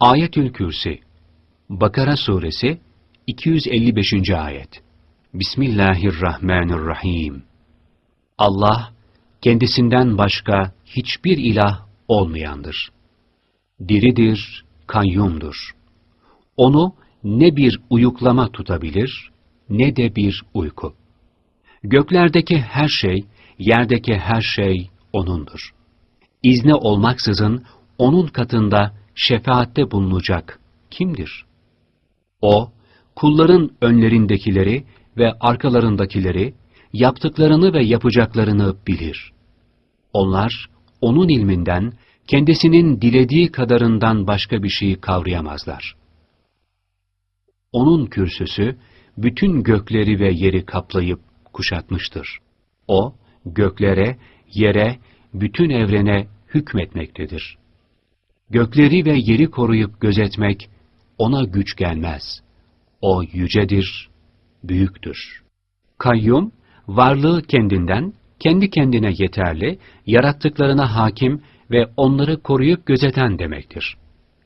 Ayetül Kürsi Bakara Suresi 255. Ayet Bismillahirrahmanirrahim Allah, kendisinden başka hiçbir ilah olmayandır. Diridir, kayyumdur. Onu ne bir uyuklama tutabilir, ne de bir uyku. Göklerdeki her şey, yerdeki her şey O'nundur. İzni olmaksızın O'nun katında şefaatte bulunacak kimdir? O, kulların önlerindekileri ve arkalarındakileri, yaptıklarını ve yapacaklarını bilir. Onlar, O'nun ilminden, kendisinin dilediği kadarından başka bir şeyi kavrayamazlar. O'nun kürsüsü, bütün gökleri ve yeri kaplayıp kuşatmıştır. O, göklere, yere, bütün evrene hükmetmektedir. Gökleri ve yeri koruyup gözetmek, ona güç gelmez. O yücedir, büyüktür. Kayyum, varlığı kendinden, kendi kendine yeterli, yarattıklarına hakim ve onları koruyup gözeten demektir.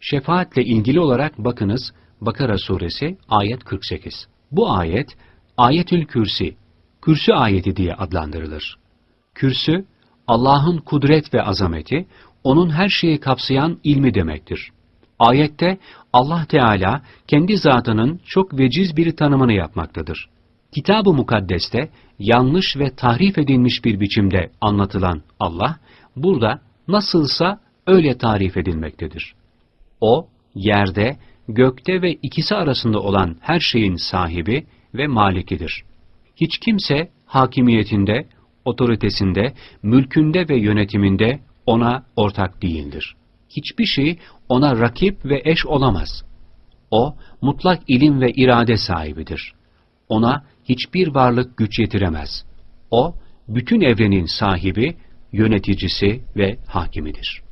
Şefaatle ilgili olarak bakınız, Bakara suresi ayet 48. Bu ayet, ayetül kürsi, kürsü ayeti diye adlandırılır. Kürsü, Allah'ın kudret ve azameti, onun her şeyi kapsayan ilmi demektir. Ayette Allah Teala kendi zatının çok veciz bir tanımını yapmaktadır. Kitab-ı Mukaddes'te yanlış ve tahrif edilmiş bir biçimde anlatılan Allah, burada nasılsa öyle tarif edilmektedir. O, yerde, gökte ve ikisi arasında olan her şeyin sahibi ve malikidir. Hiç kimse hakimiyetinde, otoritesinde, mülkünde ve yönetiminde ona ortak değildir. Hiçbir şey ona rakip ve eş olamaz. O, mutlak ilim ve irade sahibidir. Ona hiçbir varlık güç yetiremez. O, bütün evrenin sahibi, yöneticisi ve hakimidir.